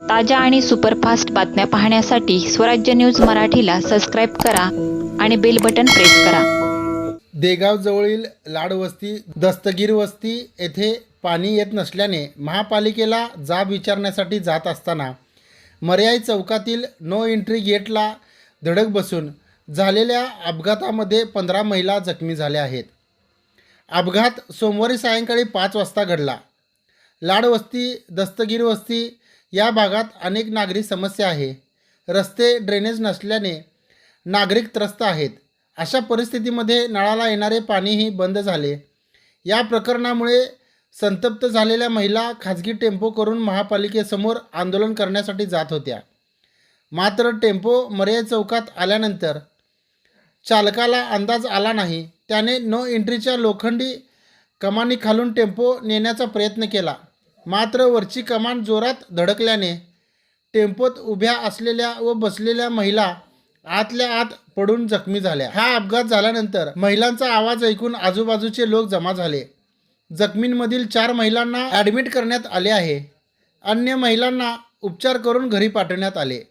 ताज्या आणि सुपरफास्ट बातम्या पाहण्यासाठी स्वराज्य न्यूज मराठीला सबस्क्राईब करा आणि बेल बटन प्रेस करा. देगावजवळील लाडवस्ती दस्तगीर वस्ती येथे पाणी येत नसल्याने महापालिकेला जाब विचारण्यासाठी जात असताना मर्याई चौकातील नो एंट्री गेटला धडक बसून झालेल्या अपघातामध्ये पंधरा महिला जखमी झाल्या आहेत. अपघात सोमवारी सायंकाळी पाच वाजता घडला. लाडवस्ती दस्तगीर वस्ती या भागात अनेक नागरी समस्या आहे. रस्ते ड्रेनेज नसल्याने नागरिक त्रस्त आहेत. अशा परिस्थितीमध्ये नळाला येणारे पाणीही बंद झाले. या प्रकरणामुळे संतप्त झालेल्या महिला खाजगी टेम्पो करून महापालिकेसमोर आंदोलन करण्यासाठी जात होत्या. मात्र टेम्पो मर्याद चौकात आल्यानंतर चालकाला अंदाज आला नाही. त्याने नो एंट्रीच्या लोखंडी कमानी खालून टेम्पो नेण्याचा प्रयत्न केला. मात्र वरची कमान जोरात धडकल्याने टेम्पोत उभ्या असलेल्या व बसलेल्या महिला आतल्या आत पडून जखमी झाल्या. हा अपघात झाल्यानंतर महिलांचा आवाज ऐकून आजूबाजूचे लोक जमा झाले. जखमींमधील चार महिलांना ॲडमिट करण्यात आले आहे. अन्य महिलांना उपचार करून घरी पाठवण्यात आले.